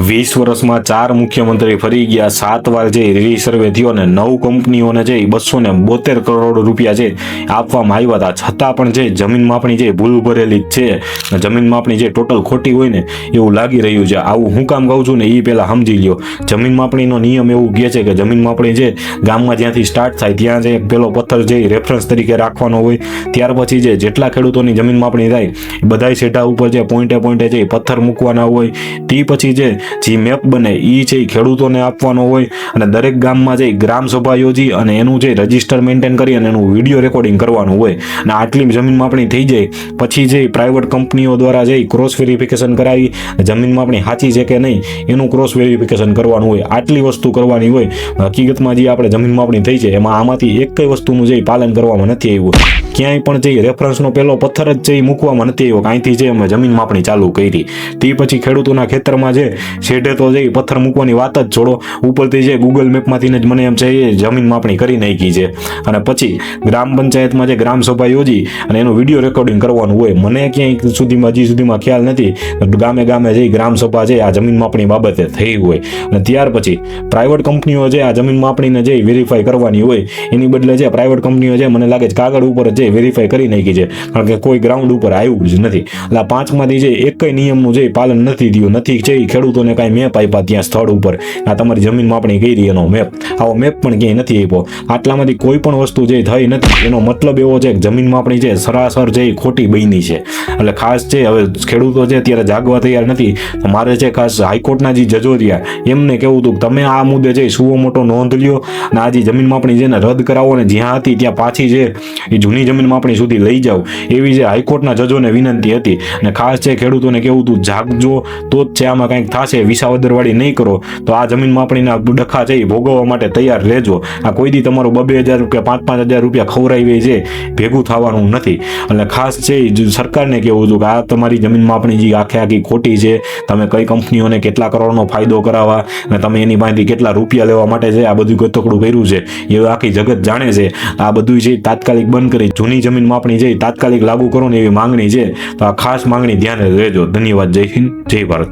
વીસ વર્ષમાં ચાર મુખ્યમંત્રી ફરી ગયા, સાત વાર જે રીસર્વે થયો ને નવ કંપનીઓને જે બસો ને બોતેર કરોડ રૂપિયા છે આપવામાં આવ્યા હતા, છતાં પણ જે જમીન માપણી જે ભૂલ ભરેલી જ છે જમીન માપણી જે ટોટલ ખોટી હોય ને એવું લાગી રહ્યું છે. આવું હું કામ કહું છું ને એ પહેલાં સમજી લ્યો. જમીન માપણીનો નિયમ એવું કહે છે કે જમીન માપણી જે ગામમાં જ્યાંથી સ્ટાર્ટ થાય, ત્યાં જે પેલો પથ્થર જે રેફરન્સ તરીકે રાખવાનો હોય, ત્યાર પછી જે જેટલા ખેડૂતોની જમીન માપણી થાય બધાય સેટા ઉપર જે પોઈન્ટે પોઈન્ટે જે પથ્થર મૂકવાના હોય તે પછી જે જે મેપ બને એ છે એ ખેડૂતોને આપવાનો હોય અને દરેક ગામમાં જઈ ગ્રામ સભા યોજી અને એનું જે રજિસ્ટર મેન્ટેન કરી અને એનું વીડિયો રેકોર્ડિંગ કરવાનું હોય. અને આટલી જમીન માપણી થઈ જાય, પછી જે પ્રાઇવેટ કંપનીઓ દ્વારા જે ક્રોસ વેરિફિકેશન કરાવી જમીન માપણી સાચી છે કે નહીં, એનું ક્રોસ વેરિફિકેશન કરવાનું હોય, આટલી વસ્તુ કરવાની હોય. હકીકતમાં જે આપણે જમીન માપણી થઈ છે એમાં આમાંથી એક કઈ વસ્તુનું જે પાલન કરવામાં નથી આવ્યું. ક્યાંય પણ જે રેફરન્સનો પહેલો પથ્થર જ છે મૂકવામાં નથી આવ્યો, કાંઈથી જે અમે જમીન માપણી ચાલુ કરી. તે પછી ખેડૂતોના ખેતરમાં જે શેઢે તો જઈ પથ્થર મૂકવાની વાત જ છોડો, ઉપરથી જે ગૂગલ મેપમાંથી જ મને એમ છે એ જમીન માપણી કરી નાખી છે. અને પછી ગ્રામ પંચાયતમાં જે ગ્રામ સભા યોજી અને એનું વીડિયો રેકોર્ડિંગ કરવાનું હોય, મને ક્યાંય સુધીમાં, હજી સુધીમાં ખ્યાલ નથી. ગામે ગામે જે ગ્રામ સભા છે, આ જમીન માપણી બાબતે થઈ હોય. અને ત્યાર પછી પ્રાઇવેટ કંપનીઓ જે આ જમીન માપણીને જે વેરીફાઈ કરવાની હોય, એની બદલે જે પ્રાઇવેટ કંપનીઓ છે મને લાગે છે કાગળ ઉપર જે વેરીફાઈ કરી નાખી છે. કારણ કે કોઈ ગ્રાઉન્ડ ઉપર આવ્યું જ નથી. એટલે પાંચમાંથી જે એક નિયમનું જે પાલન નથી થયું, નથી છે એ ખેડૂતોને કાંઈ મેપ આપ્યા ત્યાં સ્થળ ઉપર. આ તમારી જમીન માપણી કરી એનો મેપ આવો મેપ પણ ક્યાંય નથી આપ્યો આટલામાંથી કોઈ પણ વસ્તુ જે થઈ નથી, એનો મતલબ એવો છે કે જમીન માપણી છે સરાસર જે ખોટી બની છે. એટલે ખાસ છે હવે ખેડૂતો છે અત્યારે જાગવા તૈયાર નથી મારે છે ખાસ હાઈકોર્ટના જે જજો રહ્યા, એમને કેવું હતું કે તમે આ મુદ્દે જે સુવો મોટો નોંધ લ્યો અને આ જે જમીન માપણી છે ને રદ કરાવો ને જ્યાં હતી ત્યાં પાછી છે એ જૂની જમીન માપણી સુધી લઈ જાઓ, એવી જે હાઈકોર્ટના જજોને વિનંતી હતી. અને ખાસ છે ખેડૂતોને કેવું હતું, જાગજો તો જ છે, આમાં કંઈક થશે વિસાવદરવાળી નહીં કરો, તો આ જમીન માપણીના ડખા છે, એ ભોગવવા માટે તૈયાર રહેજો. આ કોઈ દી તમારું બબે હજાર રૂપિયા, પાંચ પાંચ હજાર રૂપિયા ખવડાવી છે, ભેગું થવાનું નથી. એટલે ખાસ છે સરકારને કેવું હતું કે આ તમારી જમીન માપણી જે આખે આખી ખોટી છે, તમે કઈ કંપનીઓને કેટલા કરોડનો ફાયદો કરાવવા અને તમે એની પાસેથી કેટલા રૂપિયા લેવા માટે છે, આ બધું ગતકડું કર્યું છે. એ આખી જગત જાણે છે. આ બધું છે તાત્કાલિક બંધ કરી, જૂની જમીન માપણી છે તાત્કાલિક લાગુ કરો ને એવી માંગણી છે. તો આ ખાસ માંગણી ધ્યાને રહેજો ધન્યવાદ. જય હિન્દ. જય ભારત.